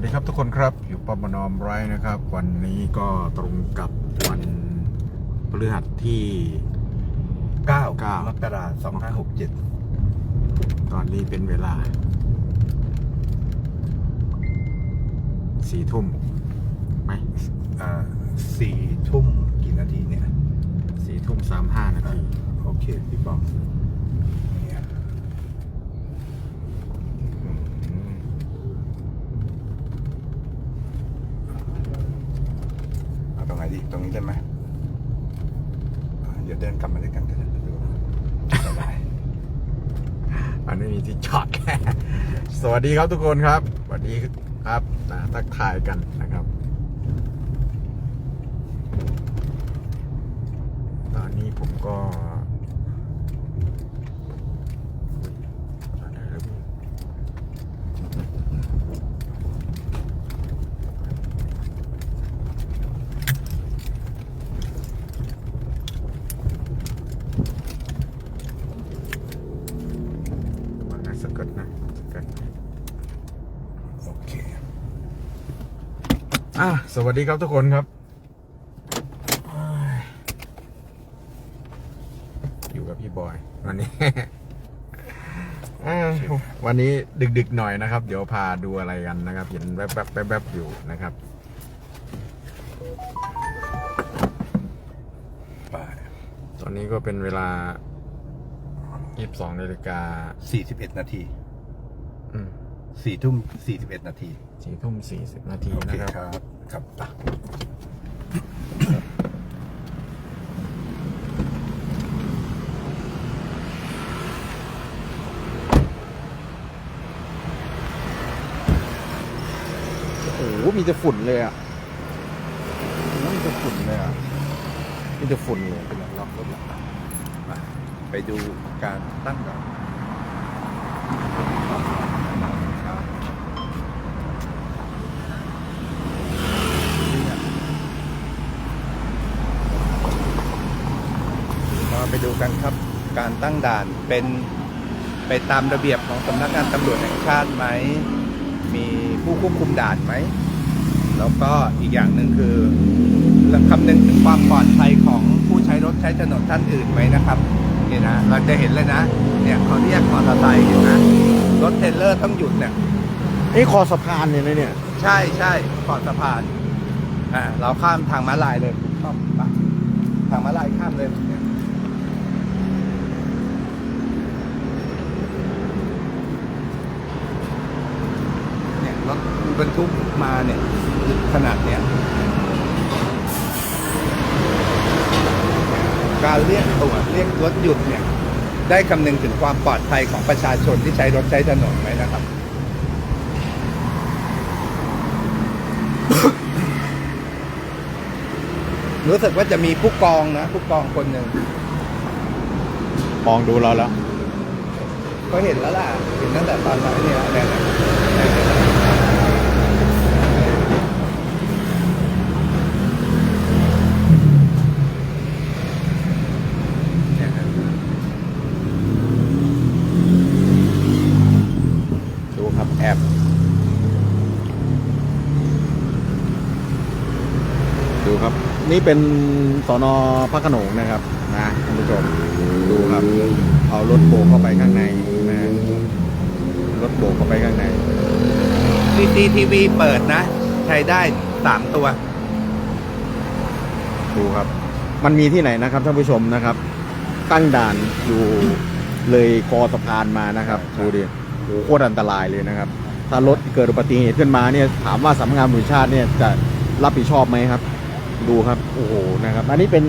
วัสดีครับทุกคนครับอยู่ปอมนอมไรนะครับ วันนี้ก็ตรงกับวันพฤหัสที่เก้าเก้ามกราสองห้าหกเจ็ดตอนนี้เป็นเวลาสี่ทุ่มไหมอ่าสี่ทุ่มกี่นาทีเนี่ยสี่ทุ่มสามห้านาที โอเค พี่บอกเนี่ยอืม เอาตรงนี้ได้ไหมเดี๋ยวเดินกลับมาด้วยกันก็ได้ดูได้อันนี้มีที่จอดสวัสดีครับทุกคนครับ สวัสดีครับนะทักทายกันนะครับ ตอนนี้ผมก็ สกัดนะกัดโอเคอะสวัสดีครับทุกคนครับ อยู่กับพี่บอยวันนี้วันนี้ดึกๆหน่อยนะครับ เดี๋ยวพาดูอะไรกันนะครับ เห็นแวบๆแวบๆอยู่นะครับตอนนี้ก็เป็นเวลา 22นาฬิกาสี่สิบเอ็ดนาทีอืมสี่ทุ่มสี่สิบเอ็ดนาทีสี่ทุ่มสี่สิบนาทีโอเคนะครับ ครับครับอะโอ้โหมีแต่ฝุ่นเลยอะมีแต่ฝุ่นเลยอะมีแต่ฝุ่นเลยเป็นล็อกรถหลังมา ไปดูการตั้งด่านมาไปดูกันครับการตั้งด่านเป็นไปตามระเบียบของสำนักงานตำรวจแห่งชาติไหม มีผู้ควบคุมด่านไหม แล้วก็อีกอย่างหนึ่งคือคำนึงถึงความปลอดภัยของผู้ใช้รถใช้ถนนท่านอื่นไหมนะครับ นี่ยนะเราจะเห็นเลยนะ เนี่ยเขาเรียกมอเตอร์ไซค์เห็นไหมรถเทรลเลอร์ต้องหยุดเนี่ยนี่คอสะพานเนี่ยนะเนี่ย ใช่ใช่ก่อนสะพานอ่าเราข้ามทางม้าลายเลยข้ามไปทางม้าลายข้ามเลยเนี่ยเนี่ยรถบรรทุกมาเนี่ยขนาดเนี่ย การเรียกต รวจเรียกรถหยุดเนี่ยได้คำนึงถึงความปลอดภัยของประชาชนที่ใช้รถใช้ถนนไหมนะครับ รู้สึกว่าจะมีผู้กองนะผู้กองคนหนึ่งมองดูเราแล้ว ก็เห็นแล้วล่ะ เห็นตั้งแต่ตอนไหนเนี่ยเนี่ยเนี่ยเนี่ย ดูครับแอบ ดูครับ นี่เป็นสอนอพระโขนงนะครับนะท่านผู้ชมดูครับ เอารถโบกเข้าไปข้างในนะรถโบกเข้าไปข้างในซีซีทีวีเปิดนะ ใช้ได้สามตัว ดูครับ มันมีที่ไหนนะครับท่านผู้ชมนะครับ ตั้งด่านอยู่เลยคอสะพานมานะครับใช่ดูดิโอ้โหโคตรอันตรายเลยนะครับ ถ้ารถเกิดอุบัติเหตุขึ้นมาเนี่ยถามว่าสำนักงานตำรวจแห่งชาติเนี่ยจะรับผิดชอบไหมครับ ดูครับโอ้โหนะครับ อันนี้เป็น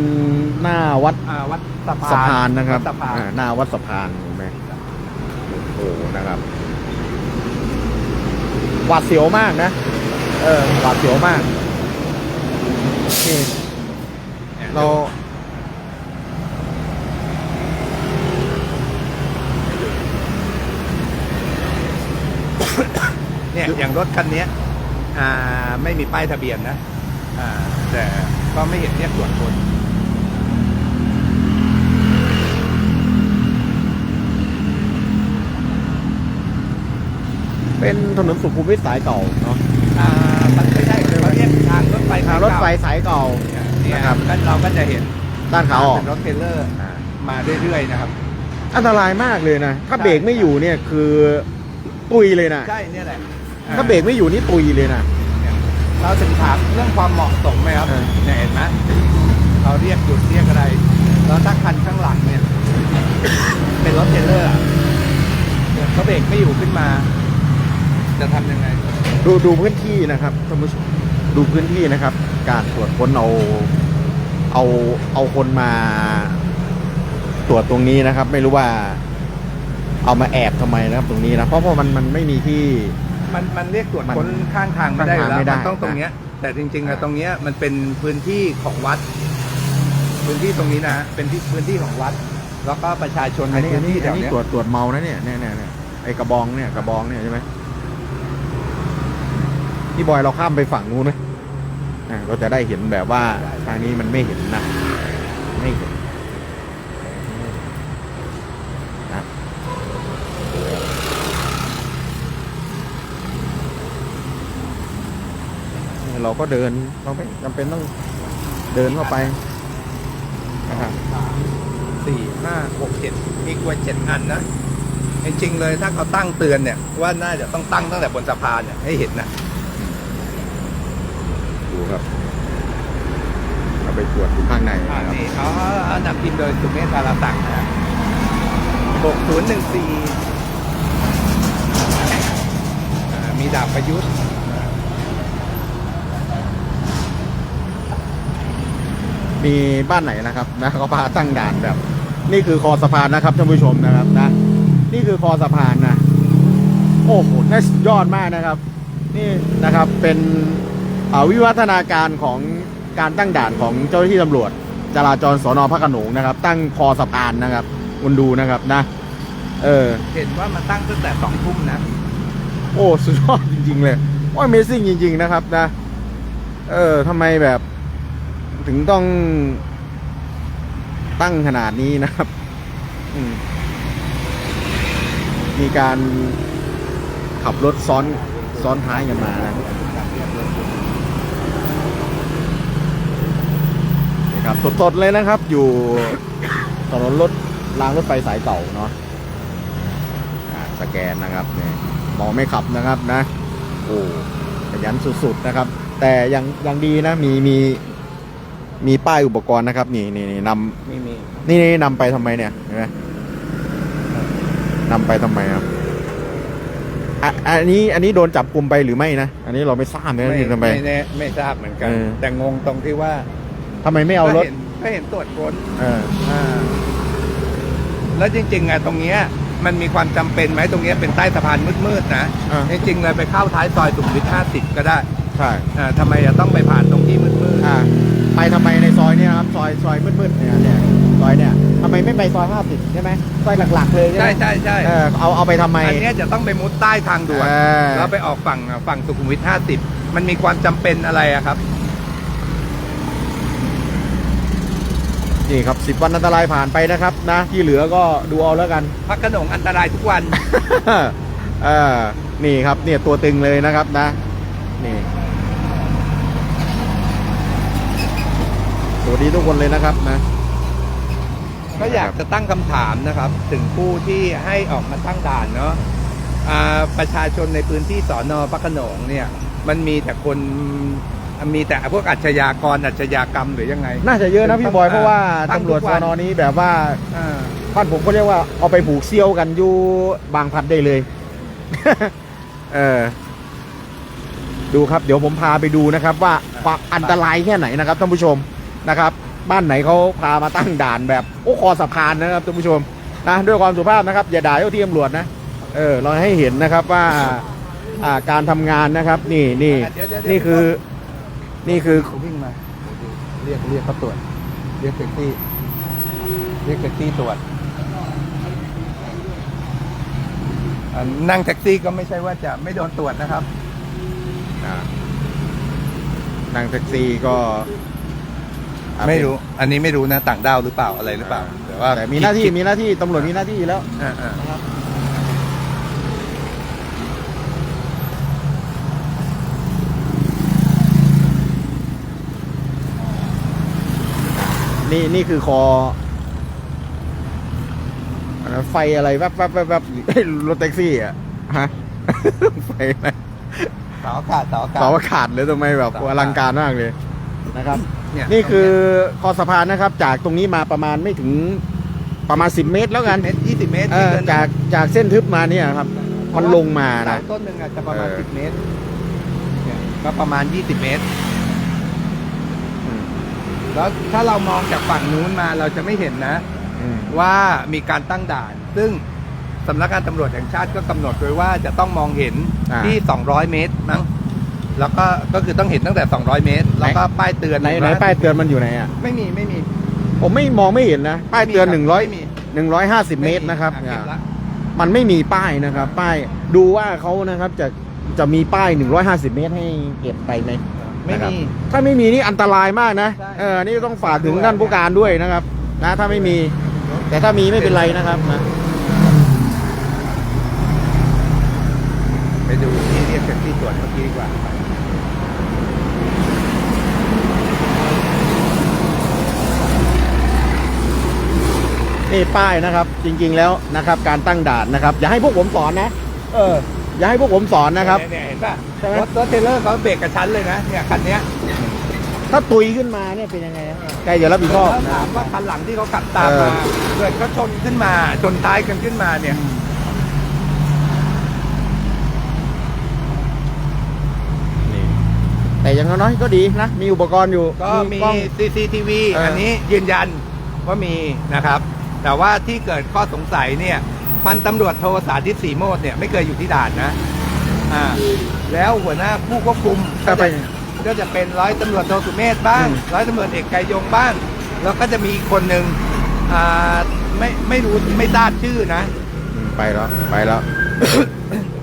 หน้าวัดอ่าวัดสะพานสะพานนะครับวัดสะพานอ่าหน้าวัดสะพานเห็นไหมโอ้โหนะครับหวาดเสียวมากนะเออหวาดเสียวมากโอเคเราเนี่ยอย่างรถคันเนี้ยอ่าไม่มีป้ายทะเบียนนะอ่า แต่ก็ไม่เห็นเรียกตรวจคนเป็นถนนสุขุมวิทสายเก่าเนาะอ่ามันไม่ใช่เขาเรียกทางรถไฟทางรถไฟสายเก่าเนี่ยนะครับก็เราก็จะเห็นด้านขาออกเป็นรถเทรลเลอร์มาเรื่อยๆนะครับ อันตรายมากเลยนะ ถ้าเบรกไม่อยู่เนี่ยคือตุยเลยนะใช่เนี่ยแหละถ้าเบรกไม่อยู่นี่ตุยเลยนะ เราถึงถามเรื่องความเหมาะสมไหมครับเออเนี่ยเห็นไหมเขาเรียกหยุดเรียกอะไร แล้วถ้าคันข้างหลังเนี่ย เป็นรถเทรลเลอร์อะเนี่ยเขาเบรกไม่อยู่ขึ้นมา จะทำยังไง ดูดูพื้นที่นะครับท่านผู้ชมดูพื้นที่นะครับ การตรวจค้นเอาเอาเอาคนมาตรวจตรงนี้นะครับ ไม่รู้ว่า เอามาแอบทำไมนะครับ ตรงนี้นะเพราะเพราะมันมันไม่มีที่ มันมันเรียกตรวจมันค้นข้างทางไม่ได้อยู่แล้วข้างทางไม่ได้มันต้องตรงเนี้ย แต่จริงๆอะตรงเนี้ยมันเป็นพื้นที่ของวัด พื้นที่ตรงนี้นะฮะเป็นที่พื้นที่ของวัด แล้วก็ประชาชนอัในนนี้อัพื้นนนี้ที่แถอันวนี้เนี้ยตรวจตรวจเมานะเนี่ยเนี่ยเนี่ยเนี่ยไอ้กระบองเนี่ยกระบองเนี่ยใช่ไหมพี่บอยเราข้ามไปฝั่งนู้นไหมอ่าเราจะได้เห็นแบบว่าทางนี้มันไม่เห็นนะไม่เห็นนะ เราก็เดินเราไม่จำเป็นต้องเดินเข้าไปนะครับสี่ห้าหกเจ็ดมีกว่าเจ็ดอันนะจริงๆเลยถ้าเขาตั้งเตือนเนี่ย ว่าน่าจะต้องตั้งตั้งแต่บนสะพานเนี่ยให้เห็นนะดูครับเอาไปตรวจดูข้างในอ่านะครับนี่เขาอันดับพิมพ์โดยสุเมธาราตังนะฮะหกศูนย์หนึ่งสี่มีดาบประยุทธ์ มีบ้านไหนนะครับนะเขาพาตั้งด่านแบบ นี่คือคอสะพานนะครับท่านผู้ชมนะครับนะนี่คือคอสะพานนะโอ้โหน่าสุดยอดมากนะครับ นี่นะครับเป็นอ่าวิวัฒนาการของการตั้งด่านของเจ้าหน้าที่ตำรวจ จราจรสอนอพระโขนงนะครับ ตั้งคอสะพานนะครับคุณดูนะครับนะ เออ เห็นว่ามันตั้งตั้งแต่สองทุ่มนะ โอ้ สุดยอดจริง ๆ เลย โอ้ย Amazing จริง ๆ นะครับนะ เออทำไมแบบ ถึงต้องตั้งขนาดนี้นะครับมมีการขับรถซ้อนซ้อนท้ายกันมานะครับสดๆเลยนะครับ อยู่ถนนรถรางรถไฟสายเก่าเนาะสแกนนะครับเนี่ยมองไม่ขับนะครับนะ โอ้ขยันสุดๆนะครับ แต่ยังยังดีนะมีมี มีป้ายอุปกรณ์นะครับ นี่นี่นี่นมีมีำนี่นี่นำไปทำไมเนี่ยเห็นไหมนำไปทำไมครับอะอันนี้อันนี้โดนจับกลุ่มไปหรือไม่นะอันนี้เราไม่ทราบนะไม่นี่ทำไม ไม่แน่ไม่ทราบเหมือนกัน เออ แต่งงตรงที่ว่าทำไมไม่เอารถก็เห็นก็เห็นตรวจค้นเออ อ่าแล้วจริง ๆอะตรงเนี้ยมันมีความจำเป็นไหมตรงเนี้ยเป็นใต้สะพานมืดๆนะอ่า จริงๆเลยไปเข้าท้ายซอยสุขุมวิท50 ก็ได้ใช่อ่าทำไมจะต้องไปผ่านตรงที่มืดอ่า ไปทำไมในซอยเนี่ยครับซอยซอยมืดๆเนี่ยเนี่ยซอยเนี่ยทำไมไม่ไปซอยห้าสิบใช่ไหมซอยหลักๆเลยๆใช่ไหมใช่ใช่ใช่เออเอาเอาไปทำไม อันเนี้ยจะต้องไปมุดใต้ทางด่วนเออ แล้วไปออกฝั่งฝั่งสุขุมวิท50 มันมีความจำเป็นอะไรอะครับ นี่ครับสิบวันอันตรายผ่านไปนะครับนะที่เหลือก็ดูเอาแล้วกัน พักขนงอันตรายทุกวัน เออนี่ครับเนี่ยตัวตึงเลยนะครับนะ นี่ วัสดีทุกคนเลยนะครับนะ ก็อยากจะตั้งคำถามนะครับ ถึงผู้ที่ให้ออกมาตั้งด่านเนาะอ่าประชาชนในพื้นที่สอนอพระโขนงเนี่ย มันมีแต่คนมีแต่พวกอาชญากรอาชญากรรมหรือยังไง น่าจะเยอะนะพี่บอยเพราะว่าตั้งตำรวจทุกสวัอนนอนี้แบบว่าอ่าบ้านผมก็เรียกว่าเอาไปผูกเซี่ยวกันอยู่บางพลัดได้เลย เออดูครับ เดี๋ยวผมพาไปดูนะครับ ว่าความอันตรายแค่ไหนนะครับท่านผู้ชม นะครับ บ้านไหนเขาพามาตั้งด่านแบบโอ้คอสะพานนะครับท่านผู้ชมนะด้วยความสุภาพนะครับ อย่าด่าเจ้าที่ตำรวจนะเออเราให้เห็นนะครับว่าอ่าการทำงานนะครับ นี่นี่เดี๋ยวเดี๋ยวเดี๋ยวนี่คือนี่คือเขาวิ่งมา เรียกเรียกเขาตรวจ เรียกแท็กซี่เรียกแท็กซี่ตรวจอ่านั่งแท็กซี่ก็ไม่ใช่ว่าจะไม่โดนตรวจนะครับ อ่านั่งแท็กซี่ก็อ่า ไม่รู้ อันนี้ไม่รู้นะต่างด้าวหรือเปล่าอะไรหรือเปล่า แต่ว่ามีหน้าที่มีหน้าที่ตำรวจมีหน้าที่แล้วนี่นี่คือคอไฟอะไรแวบแวบแวบแวบรถแท็กซี่อะฮะไฟอะไรเสาอากาศเสาอากาศเสาอากาศเลยทำไมแบบอลังการมากเลยนะครับ เนี่ยนี่คือคอสะพานนะครับ จากตรงนี้มาประมาณไม่ถึงประมาณ 10 เมตรแล้วกันเมตรยี่สิบเมตรเออเดินจากจากเส้นทึบมาเนี่ยครับ มันลงมาเสานะต้นหนึ่งอาจจะประมาณเออสิบเมตรเนี่ยก็ประมาณยี่สิบเมตรอืมแล้วถ้าเรามองจากฝั่งนู้นมาเราจะไม่เห็นนะอืมว่ามีการตั้งด่าน ซึ่งสำนักงานตำรวจแห่งชาติก็กำหนดไว้ว่าจะต้องมองเห็นอ่าที่ 200 เมตรมั้ง แล้วก็ก็คือต้องเห็นตั้งแต่ 200 เมตร แล้วก็ป้ายเตือนไหนไหน150ป้ายเตือนมันอยู่ไหนอะไม่มีไม่มี ผมไม่มองไม่เห็นนะ ป้ายเตือนไม่หนึ่งมีร้อยไม่มีหนึ่งร้อยห้าสิบเมตรนะครับอ่เก็บละมันไม่มีป้ายนะครับ ป้ายดูว่าเขานะครับจะจะมีป้าย 150 เมตรให้เก็บไปไหมไม่นะครับมีถ้าไม่มีนี่อันตรายมากนะใช่เออนี่ต้องฝากถึงท่านผู้การด้วยนะครับ นะ ถ้าไม่มี แต่ถ้ามีไม่เป็นไรนะครับนะ ไปดูที่เรียกแท็กซี่ตรวจเมื่อกี้ ดีกว่านี่ป้ายนะครับ จริง ๆแล้วนะครับ การตั้งด่านนะครับ อย่าให้พวกผมสอนนะ เออ อย่าให้พวกผมสอนนะครับเนี่ยเห็นป่ะใช่ไหมรถรถเทรลเลอร์เขาเบรกกระชั้นเลยนะเนี่ยคันเนี้ยถ้าตุยขึ้นมาเนี่ยเป็นยังไงนะใครจะรับผิดชอบแล้วนะถามว่าคันหลังที่เขาขับตามเออมาเกิดเขาชนขึ้นมาชนท้ายกันขึ้นมาเนี่ย นี่ แต่อย่างน้อยๆก็ดีนะ มีอุปกรณ์อยู่ก็มีกล้อง CCTV เอออั อันนี้ยืนยันว่ามีนะครับ แต่ว่าที่เกิดข้อสงสัยเนี่ยพันตำรวจโทสาธิตสีโมดเนี่ยไม่เคยอยู่ที่ด่านนะอ่าแล้วหัวหน้าผู้ควบคุมก็ไปก็จะเป็นร้อยตำรวจโทสุเมธบ้าง อืม ร้อยตำรวจเอกไกรยงบ้าง แล้วก็จะมีอีกคนหนึ่งอ่าไม่ไม่รู้ไม่ทราบชื่อนะอืมไปแล้ว ไปแล้ว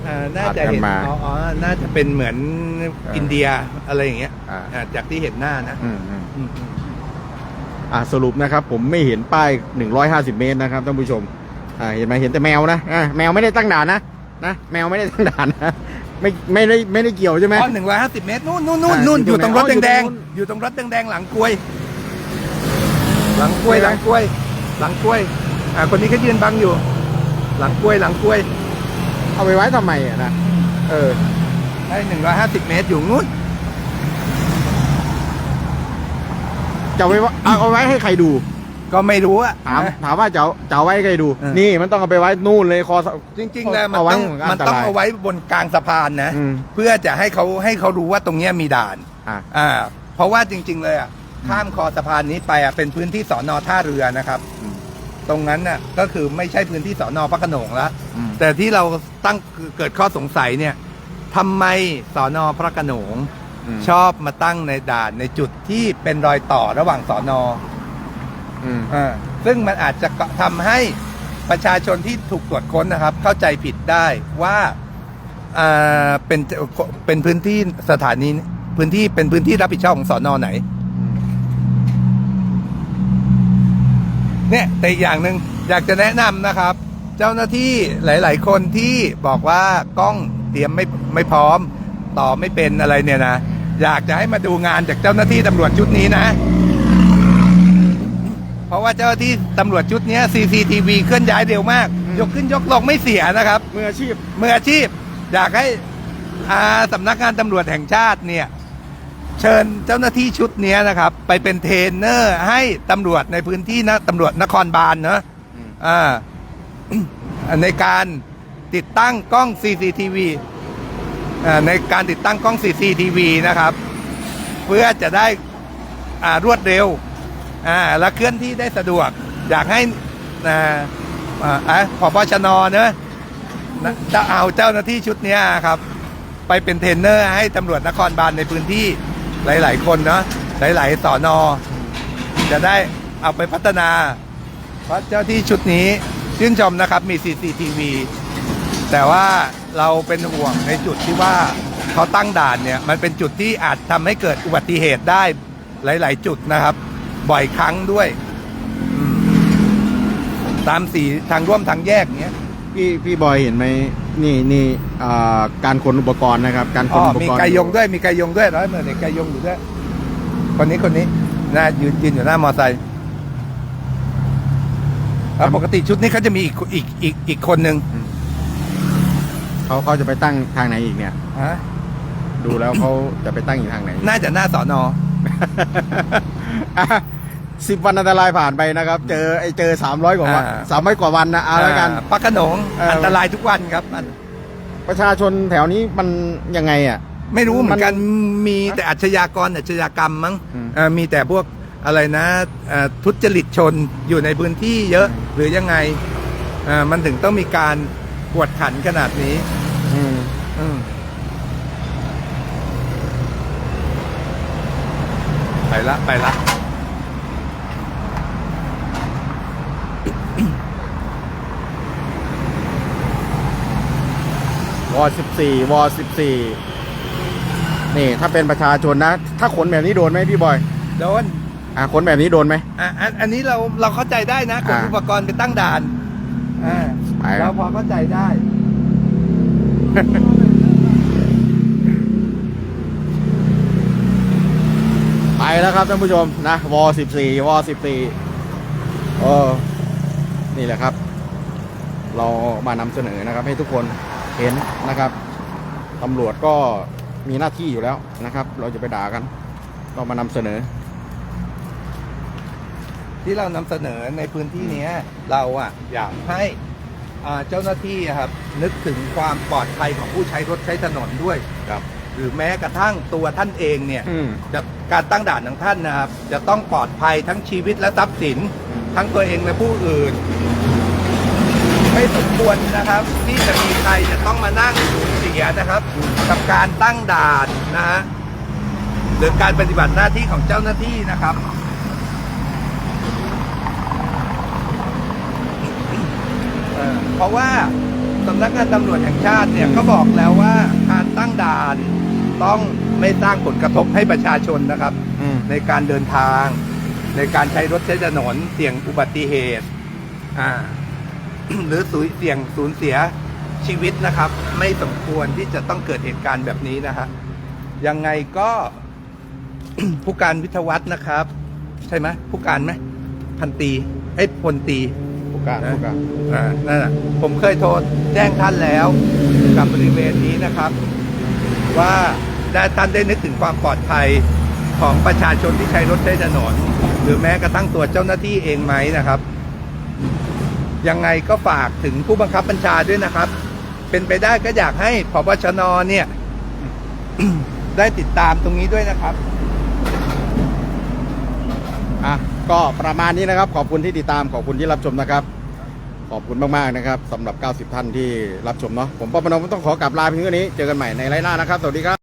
อ่าน่าผัดจะกันเห็นมาอ๋ออ๋อน่าจะเป็นเหมือนเอออิอินเดียอะไรอย่างเงี้ยอ่า อ่าจากที่เห็นหน้านะอืมอืมอืมอืมอ่าสรุปนะครับ ผมไม่เห็นป้าย 150 เมตรนะครับท่านผู้ชม อ่าเห็นไหมเห็นแต่แมวนะอ่าแมวไม่ได้ตั้งด่านนะนะแมวไม่ได้ตั้งด่านนะไม่ไม่ได้ไม่ได้เกี่ยวใช่ไหม อ๋อหนึ่งร้อยห้าสิบเมตรนู่นนู่นนู่นอ่านู่นออยู่ยู่ตตรรงงไหนรถอ๋ออยู่แดงตรงนู้นๆอยู่ตรงรถแดงๆหลังกล้วย หลังกล้วยหลังกล้วย หลังกล้วย อ่า คนนี้ก็ยืนบังอยู่ หลังกล้วยหลังกล้วย เอาไปไว้ทำไมอะนะเออไอ้หนึ่งร้อยห้าสิบเมตรอยู่นู้นจะเอาไว้ว่าเอาเอาไว้ให้ใครดู ก็ไม่รู้อะถามนะ ถามว่าจะเอาจะเอาไว้ให้ใครดู เออ นี่มันต้องเอาไปไว้นู่นเลยคอสะจริงๆแล้วมันเอาไว้ต้องของอัมันนตต้องรายเอาไว้บนกลางสะพานนะ อืม เพื่อจะให้เขาให้เขารู้ว่าตรงเนี้ยมีด่าน อะ อ่า เพราะว่าจริง ๆ เลยอะข้ามคอสะพานนี้ไปอะเป็นพื้นที่สอนอท่าเรือนะครับ อืม ตรงนั้นน่ะก็คือไม่ใช่พื้นที่สอนอพระโขนงแล้วอืม แต่ที่เราตั้งเกิดข้อสงสัยเนี่ยทำไมสอนอพระโขนง มชอบมาตั้งในด่านในจุดที่เป็นรอยต่อระหว่างสอนออืมอ่าซึ่งมันอาจจะทำให้ประชาชนที่ถูกตรวจค้นนะครับ เข้าใจผิดได้ว่าอ่าเป็นเป็นพื้นที่สถานีพื้นที่เป็นพื้นที่รับผิดชอบของสอนอไหน เนี่ยแต่อีกอย่างหนึ่งอยากจะแนะนำนะครับ เจ้าหน้าที่หลาย ๆ คนที่บอกว่ากล้องเตรียมไม่ไม่พร้อม ต่อไม่เป็นอะไรเนี่ยนะ อยากจะให้มาดูงานจากเจ้าหน้าที่ตำรวจชุดนี้นะ เพราะว่าเจ้าหน้าที่ตำรวจชุดเนี้ย CCTV เคลื่อนย้ายเร็วมากอืมยกขึ้นยกลงไม่เสียนะครับ มืออาชีพ มืออาชีพอยากให้อ่าสำนักงานตำรวจแห่งชาติเนี่ย เชิญเจ้าหน้าที่ชุดเนี้ยนะครับ ไปเป็นเทรนเนอร์ให้ตำรวจในพื้นที่นะตำรวจนครบาลเนอะอืมอ่าในการติดตั้งกล้อง CCTV อ่าในการติดตั้งกล้อง CCTV นะครับ เพื่อจะได้อ่ารวดเร็วอ่าและเคลื่อนที่ได้สะดวก อยากให้อ่าอ่าอะพบชนเนอะนะจะเอาเจ้าหน้าที่ชุดเนี้ยครับ ไปเป็นเทรนเนอร์ให้ตำรวจนครบาลในพื้นที่ หลาย ๆ คนเนาะหลาย ๆสอนอจะได้เอาไปพัฒนา เพราะเจ้าที่ชุดนี้ชื่นชมนะครับมี CCTV แต่ว่าเราเป็นห่วงในจุดที่ว่าเขาตั้งด่านเนี่ย มันเป็นจุดที่อาจทำให้เกิดอุบัติเหตุได้หลาย ๆ จุดนะครับ บ่อยครั้งด้วย ตามสีทางร่วมทางแยกเนี้ย พี่พี่บอยเห็นไหม นี่นี่อ่าการขนอุปกรณ์นะครับ การขอ๋นออุปมีกรณ์ไกยงด้วยมีไกยงด้วยร้อยเมื่อเด็กไกยงอยู่ด้วยคนนี้คนนี้น่ายืนยืนอยู่หน้ามอไซค์แล้วปกติชุดนี้เขาจะมีอีกอีกอีกอีกคนหนึ่งเขาเขาจะไปตั้งทางไหนอีกเนี่ย ฮะดูแล้วเขาจะไปตั้งอยู่ทางไหน น่าจะหน้าสอนอ สิบวันอันตรายผ่านไปนะครับ เจอไอเจอสามร้อยกว่าวันอ่า สามร้อยกว่าวันนะเอาแล้วกัน อ่าพระโขนงเอออั อันตรายทุกวันครับมันประชาชนแถวนี้มันยังไงอะ ไม่รู้เหมือนกันมันมีแต่อาชญากรอาชญากรรมมั้งอืม เอ่อมีแต่พวกอะไรนะเอ่อทุจริตชนอยู่ในพื้นที่เยอะหรือยังไงเอ่อมันถึงต้องมีการกวดขันขนาดนี้ อืมอืมไปละไปละ วอสิบสี่วอสิบสี่นี่ถ้าเป็นประชาชนนะ ถ้าขนแบบนี้โดนไหมพี่บอย โดนอะขนแบบนี้โดนไหมอะอันอันนี้เราเราเข้าใจได้นะกดอ่าอุปกรณ์ไปตั้งด่านอ่าไปครับเราพอเข้าใจได้ไปแล้วครับท่านผู้ชมนะวอสิบสี่วอสิบสี่เออนี่แหละครับ เรามานำเสนอนะครับให้ทุกคน เห็นนะครับตำรวจก็มีหน้าที่อยู่แล้วนะครับ เราจะไปด่ากันเรามานำเสนอ ที่เรานำเสนอในพื้นที่เนี้ยเราอะอยากให้อ่าเจ้าหน้าที่อะครับนึกถึงความปลอดภัยของผู้ใช้รถใช้ถนนด้วย ครับ หรือแม้กระทั่งตัวท่านเองเนี่ย อืม จะการตั้งด่านของท่านนะครับจะต้องปลอดภัยทั้งชีวิตและทรัพย์สินทั้งตัวเองและผู้อื่น ไม่สมควรนะครับ ที่จะมีใครจะต้องมานั่งสูญเสียนะครับ กับการตั้งด่านนะฮะหรือการปฏิบัติหน้าที่ของเจ้าหน้าที่นะครับเอ่อเพราะว่าสำนักงานตำรวจแห่งชาติเนี่ยก็บอกแล้วว่าการตั้งด่านต้องไม่สร้างผลกระทบให้ประชาชนนะครับอืมในการเดินทาง ในการใช้รถใช้ถนนเสี่ยงอุบัติเหตุอ่า หรือสูญเสี่ยงสูญเสียชีวิตนะครับ ไม่สมควรที่จะต้องเกิดเหตุการณ์แบบนี้นะฮะยังไงก็ผู้การวิทยวัฒน์นะครับ ใช่ไหมผู้การไหมพันตรีไอ้ยพลตรีผู้การผู้การอ่านั่นแหะผมเคยโทรแจ้งท่านแล้วกับบริเวณนี้นะครับ ว่าได้ท่านได้นึกถึงความปลอดภัยของประชาชนที่ใช้รถใช้ถนนหรือแม้กระทั่งตัวเจ้าหน้าที่เองไหมนะครับ ยังไงก็ฝากถึงผู้บังคับบัญชาด้วยนะครับ เป็นไปได้ก็อยากให้พบชนเนี่ย ได้ติดตามตรงนี้ด้วยนะครับ อะก็ประมาณนี้นะครับ ขอบคุณที่ติดตามขอบคุณที่รับชมนะครับ ขอบคุณมากๆนะครับสำหรับ 90 ท่านที่รับชมเนาะผมปอปนมต้องขอกลับลาเพียงเท่านี้เจอกันใหม่ในไลน์หน้านะครับ สวัสดีครับ